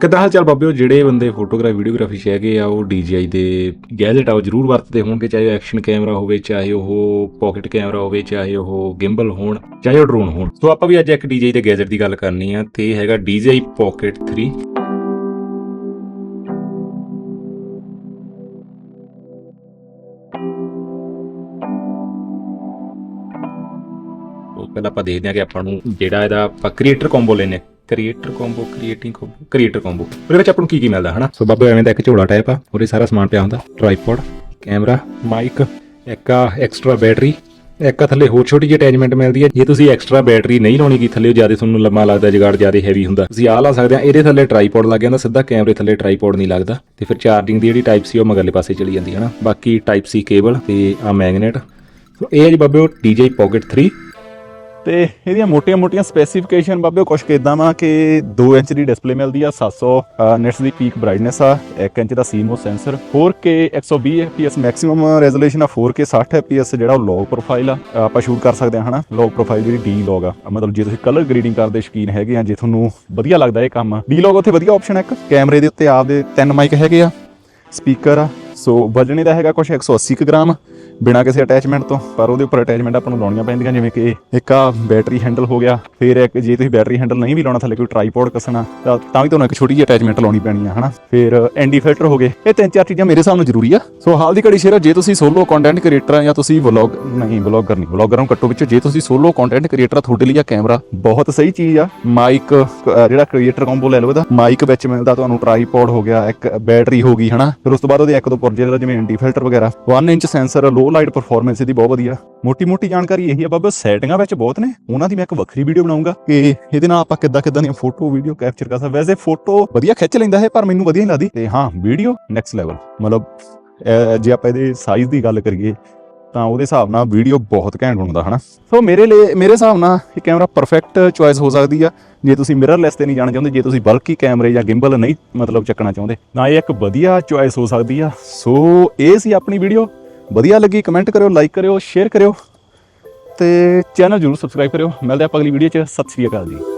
ਕਿੱਦਾਂ ਹਾਲ ਚਾਲ ਬਾਬਿਓ ਜਿਹੜੇ ਬੰਦੇ ਫੋਟੋਗ੍ਰਾਫੀ ਵੀਡੀਓਗ੍ਰਾਫੀ 'ਚ ਹੈਗੇ ਆ, ਉਹ DJI ਦੇ ਗੈਜਟ ਆ, ਉਹ ਜ਼ਰੂਰ ਵਰਤਦੇ ਹੋਣਗੇ, ਚਾਹੇ ਉਹ ਐਕਸ਼ਨ ਕੈਮਰਾ ਹੋਵੇ, ਚਾਹੇ ਉਹ ਪਾਕਟ ਕੈਮਰਾ ਹੋਵੇ, ਚਾਹੇ ਉਹ ਗਿੰਬਲ ਹੋਣ, ਚਾਹੇ ਉਹ ਡਰੋਨ ਹੋਣ। ਸੋ ਆਪਾਂ ਵੀ ਅੱਜ ਇੱਕ DJI ਦੇ ਗੈਜਟ ਦੀ ਗੱਲ ਕਰਨੀ ਆ, ਤੇ ਇਹ ਹੈਗਾ DJI Pocket 3 ਉਹ ਪਹਿਲਾਂ ਆਪਾਂ ਦੇਖਦੇ ਹਾਂ ਕਿ ਆਪਾਂ ਨੂੰ ਜਿਹੜਾ ਇਹਦਾ ਆਪਾਂ ਕ੍ਰੀਏਟਰ ਕੰਬੋ ਲੈਨੇ creator combo creating combo creator combo ਉਹਦੇ ਵਿੱਚ ਆਪਾਂ ਨੂੰ ਕੀ ਕੀ ਮਿਲਦਾ, ਹਨਾ? ਸੋ ਬਾਬਾ, ਐਵੇਂ ਦਾ ਇੱਕ ਝੋਲਾ ਟਾਈਪ ਆ, ਉਹਦੇ ਸਾਰਾ ਸਮਾਨ ਪਿਆ ਹੁੰਦਾ। ਟ੍ਰਾਈਪੋਡ ਕੈਮਰਾ ਮਾਈਕ ਇੱਕ ਐਕਸਟਰਾ ਬੈਟਰੀ ਇੱਕ ਥੱਲੇ ਹੋਰ ਛੋਟੀ ਜਿਹੀ ਅਟੈਚਮੈਂਟ ਮਿਲਦੀ ਹੈ। ਜੇ ਤੁਸੀਂ ਐਕਸਟਰਾ ਬੈਟਰੀ ਨਹੀਂ ਲਾਉਣੀ ਕੀ ਥੱਲੇ ਜ਼ਿਆਦਾ ਤੁਹਾਨੂੰ ਲੰਮਾ ਲੱਗਦਾ, ਜਗਾੜ ਜ਼ਿਆਦਾ ਹੈਵੀ ਹੁੰਦਾ। ਤੁਸੀਂ ਆ ਲਾ ਸਕਦੇ ਆ, ਇਹਦੇ ਥੱਲੇ ਟ੍ਰਾਈਪੋਡ ਲੱਗ ਜਾਂਦਾ, ਸਿੱਧਾ ਕੈਮਰੇ ਥੱਲੇ ਟ੍ਰਾਈਪੋਡ ਨਹੀਂ ਲੱਗਦਾ। ਤੇ ਫਿਰ ਚਾਰਜਿੰਗ ਦੀ ਜਿਹੜੀ ਟਾਈਪ ਸੀ, ਉਹ ਮਗਰਲੇ ਪਾਸੇ ਚਲੀ ਜਾਂਦੀ ਹੈ ਨਾ ਬਾਕੀ ਟਾਈਪ ਸੀ ਕੇਬਲ ਤੇ ਆ ਮੈਗਨੇਟ ਸੋ ਇਹ ਹੈ ਜੀ ਬਾਬੇ ਉਹ DJI Pocket 3 ਤੇ ਇਹਦੀਆਂ ਮੋਟੀਆਂ-ਮੋਟੀਆਂ ਸਪੈਸੀਫਿਕੇਸ਼ਨ ਬਾਬੇ ਕੁਝ ਕਿਦਾਂ ਵਾ ਕਿ 2 ਇੰਚ ਦੀ ਡਿਸਪਲੇ ਮਿਲਦੀ ਆ 700 ਨਿਟਸ ਦੀ ਪੀਕ ਬ੍ਰਾਈਟਨੈਸ ਆ 1 ਇੰਚ ਦਾ CMOS sensor 4K 120 FPS maximum resolution ਆ 4K 60 FPS ਜਿਹੜਾ ਉਹ ਲੌਗ ਪ੍ਰੋਫਾਈਲ ਆ, ਆਪਾਂ ਸ਼ੂਟ ਕਰ ਸਕਦੇ ਹਾਂ ਹਨਾ? ਲੌਗ ਪ੍ਰੋਫਾਈਲ ਜਿਹੜੀ ਡੀ ਲੌਗ ਆ ਮਤਲਬ ਜੇ ਤੁਸੀਂ ਕਲਰ ਗ੍ਰੇਡਿੰਗ ਕਰਦੇ ਸ਼ਕੀਨ ਹੈਗੇ ਆ, ਜੇ ਤੁਹਾਨੂੰ ਵਧੀਆ ਲੱਗਦਾ ਇਹ ਕੰਮ ਡੀ ਲੌਗ ਉੱਥੇ ਵਧੀਆ ਆਪਸ਼ਨ ਆ ਇੱਕ। ਕੈਮਰੇ ਦੇ ਉੱਤੇ ਆਪਦੇ ਤਿੰਨ ਮਾਈਕ ਹੈਗੇ ਆ ਸਪੀਕਰ ਆ ਸੋ ਵਜਣੇ ਦਾ ਹੈਗਾ ਕੁਝ 180 ਕੁ ਗ੍ਰਾਮ ਬਿਨਾ ਕਿਸੇ ਅਟੈਚਮੈਂਟ ਤੋਂ, ਪਰ ਉਹਦੇ ਉੱਪਰ ਅਟੈਚਮੈਂਟ ਆਪਾਂ ਨੂੰ ਲਾਉਣੀਆਂ ਪੈਂਦੀਆਂ, ਜਿਵੇਂ ਕਿ ਇੱਕ ਆ ਬੈਟਰੀ ਹੈਂਡਲ ਹੋ ਗਿਆ, ਫਿਰ ਇੱਕ ਜੇ ਤੁਸੀਂ ਬੈਟਰੀ ਹੈਂਡਲ ਨਹੀਂ ਵੀ ਲਾਉਣਾ ਥੱਲੇ ਕੋਈ ਟ੍ਰਾਈਪੋਡ ਕੱਸਣਾ, ਤਾਂ ਤਾਂ ਵੀ ਤੁਹਾਨੂੰ ਇੱਕ ਛੋਟੀ ਜਿਹੀ ਅਟੈਚਮੈਂਟ ਲਾਉਣੀ ਪੈਣੀ ਆ, ਹਨਾ? ਫਿਰ ਐਂਡੀ ਫਿਲਟਰ ਹੋ ਗਏ, ਇਹ ਤਿੰਨ ਚਾਰ ਚੀਜ਼ਾਂ ਮੇਰੇ ਹਿਸਾਬ ਨਾਲ ਜ਼ਰੂਰੀ ਆ। ਸੋ ਹਾਲ ਦੀ ਘੜੀ ਸ਼ੇਰ ਜੇ ਤੁਸੀਂ ਸੋਲੋ ਕੰਟੈਂਟ ਕ੍ਰੀਏਟਰ ਆ ਜਾਂ ਤੁਸੀਂ ਵਲੌਗ ਨਹੀਂ ਵਲੌਗਰ ਨਹੀਂ ਵਲੌਗਰ ਨੂੰ ਕੱਟੋ ਵਿੱਚ, ਜੇ ਤੁਸੀਂ ਸੋਲੋ ਕੰਟੈਂਟ ਕ੍ਰੀਏਟਰ ਆ, ਤੁਹਾਡੇ ਲਈ ਆ ਕੈਮਰਾ ਬਹੁਤ ਸਹੀ ਚੀਜ਼ ਆ। ਮਾਈਕ ਜਿਹੜਾ ਕ੍ਰੀਏਟਰ ਕੰਬੋ ਲੈ ਲਓ ਇਹਦਾ ਮਾਈਕ ਵਿੱਚ ਮਿਲਦਾ ਤੁਹਾਨੂੰ ਟ੍ਰਾਈਪੋਡ ਹੋ ਗਿਆ, ਇੱਕ ਬੈਟਰੀ ਹੋ ਗਈ, ਹਨਾ? ਫਿਰ ਉਸ ਤੋਂ ਬਾਅਦ ਉਹਦੇ ਇੱਕ ਦੋ ਪੁਰਜੇ ਦਾ ਜਿਵੇਂ ਐਂਟੀ ਫਿਲਟਰ ਵਗੈਰਾ 1 inch sensor low light performance ਇਹਦੀ ਬਹੁਤ ਵਧੀਆ। ਮੋਟੀ ਮੋਟੀ ਜਾਣਕਾਰੀ ਇਹੀ ਆ ਬਾਬਾ ਸੈਟਿੰਗਾਂ ਵਿੱਚ ਬਹੁਤ ਨੇ, ਉਹਨਾਂ ਦੀ ਮੈਂ ਇੱਕ ਵੱਖਰੀ ਵੀਡੀਓ ਬਣਾਉਂਗਾ ਕਿ ਇਹਦੇ ਨਾਲ ਆਪਾਂ ਕਿੱਦਾਂ ਕਿੱਦਾਂ ਦੀਆਂ ਫੋਟੋ ਵੀਡੀਓ ਕੈਪਚਰ ਕਰ ਸਕਦੇ। ਵੈਸੇ ਫੋਟੋ ਵਧੀਆ ਖਿੱਚ ਲੈਂਦਾ ਹੈ ਪਰ ਮੈਨੂੰ ਵਧੀਆ ਨਹੀਂ ਲੱਗਦੀ। ਤੇ ਹਾਂ ਵੀਡੀਓ ਨੈਕਸਟ ਲੈਵਲ ਮਤਲਬ ਜੇ ਆਪਾਂ ਇਹਦੇ ਸਾਈਜ਼ ਦੀ ਗੱਲ ਕਰੀਏ ਤਾਂ ਉਹਦੇ ਹਿਸਾਬ ਨਾਲ ਵੀਡੀਓ ਬਹੁਤ ਘੈਂਟ ਬਣਦਾ, ਹਨਾ? ਸੋ ਮੇਰੇ ਲਈ, ਮੇਰੇ ਹਿਸਾਬ ਨਾਲ ਇਹ ਕੈਮਰਾ ਪਰਫੈਕਟ ਚੁਆਇਸ ਹੋ ਸਕਦੀ ਆ। ਜੇ ਤੁਸੀਂ ਮਿਰਰਲੈਸ ਤੇ ਨਹੀਂ ਜਾਣਾ ਚਾਹੁੰਦੇ, ਜੇ ਤੁਸੀਂ ਬਲਕੀ ਕੈਮਰੇ ਜਾਂ ਗਿੰਬਲ ਨਹੀਂ, ਮਤਲਬ ਚੱਕਣਾ ਚਾਹੁੰਦੇ, ਤਾਂ ਇਹ ਇੱਕ ਵਧੀਆ ਚੁਆਇਸ ਹੋ ਸਕਦੀ ਆ। ਸੋ ਇਹ ਸੀ ਆਪਣੀ ਵੀਡੀਓ ਵਧੀਆ ਲੱਗੀ ਕਮੈਂਟ ਕਰਿਓ ਲਾਈਕ ਕਰਿਓ ਸ਼ੇਅਰ ਕਰਿਓ। ਤੇ ਚੈਨਲ ਜਰੂਰ ਸਬਸਕ੍ਰਾਈਬ ਕਰਿਓ। ਮਿਲਦੇ ਆਪਾਂ ਅਗਲੀ ਵੀਡੀਓ 'ਚ। ਸਤਿ ਸ੍ਰੀ ਅਕਾਲ ਜੀ।